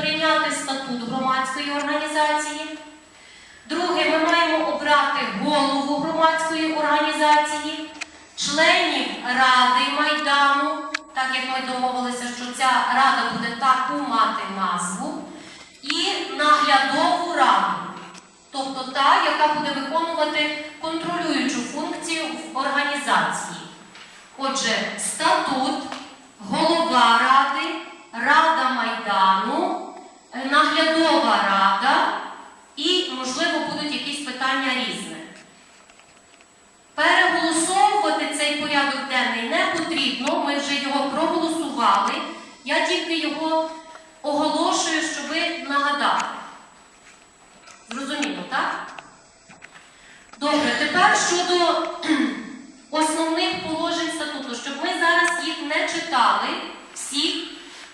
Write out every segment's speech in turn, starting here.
прийняти статут громадської організації. Друге, ми маємо обрати голову громадської організації, членів Ради Майдану, так як ми домовилися, що ця рада буде таку мати назву, і наглядову раду, тобто та, яка буде виконувати контролюючу функцію в організації. Отже, статут, голова ради, рада Майдану, наглядова рада і, можливо, будуть якісь питання різне. Переголосовувати цей порядок денний не потрібно, ми вже його проголосували. Я тільки його оголошую, щоб нагадати. Зрозуміло, так? Добре, тепер щодо основних положень статуту, щоб ми зараз їх не читали всіх.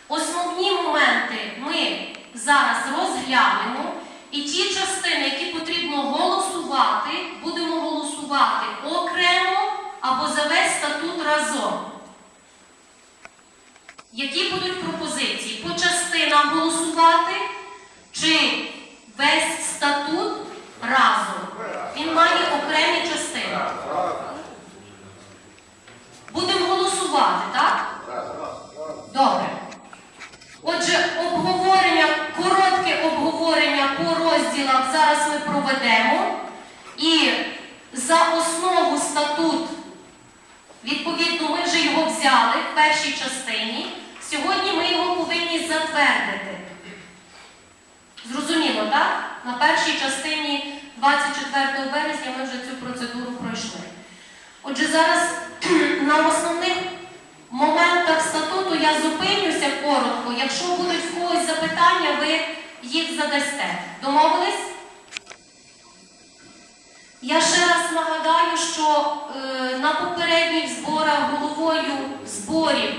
Основні моменти ми зараз розглянемо, і ті частини, які потрібно голосувати, будемо голосувати окремо або за весь статут разом. Які будуть пропозиції? По частинам голосувати чи весь статут разом? Він має окремі частини. Будемо голосувати, так? Добре. Отже, обговорення, коротке обговорення по розділах зараз ми проведемо. І за основу статут, відповідно, ми вже його взяли в першій частині. Сьогодні ми його повинні затвердити. Зрозуміло, так? На першій частині 24 березня ми вже цю процедуру пройшли. Отже, зараз на основних моментах статуту я зупинюся коротко. Якщо будуть в когось запитання, ви їх задасте. Домовились? Я ще раз нагадаю, що е, на попередніх зборах головою зборів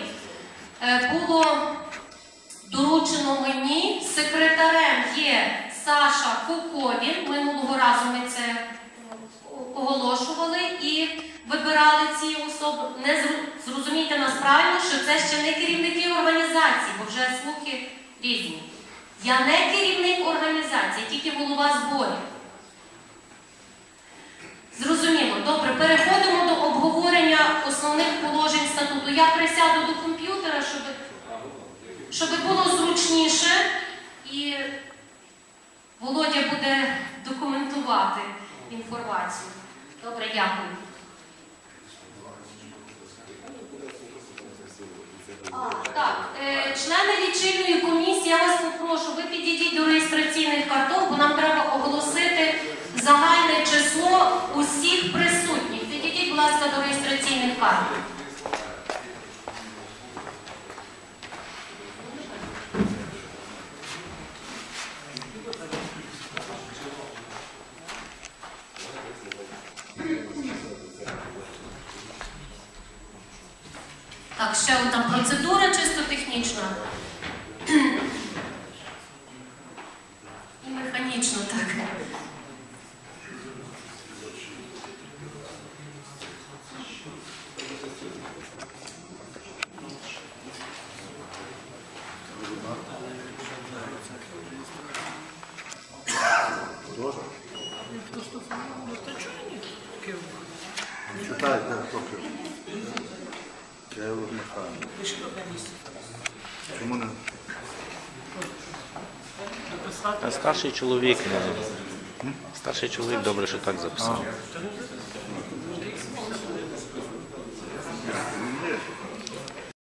е, було доручено мені, секретарем є Саша Куковін. Минулого разу ми це оголошували і вибирали ці особи. Не зрозумійте нас правильно, що це ще не керівники організації, бо вже слухи різні. Я не керівник організації, тільки голова зборів. Зрозуміло, добре, переходимо до обговорення основних положень статуту. Я присяду до комп'ютера, щоб, щоб було зручніше, і Володя буде документувати інформацію. Добре, дякую. А, так, е, члени лічильної комісії, я вас попрошу, ви підійдіть до реєстраційних реєстраційних. Так, ще одна процедура чисто технічна. І механічно так. Читай, так, поки. Я його Михайло. Чому не? Старший чоловік, ну, старший чоловік добре, що так записав.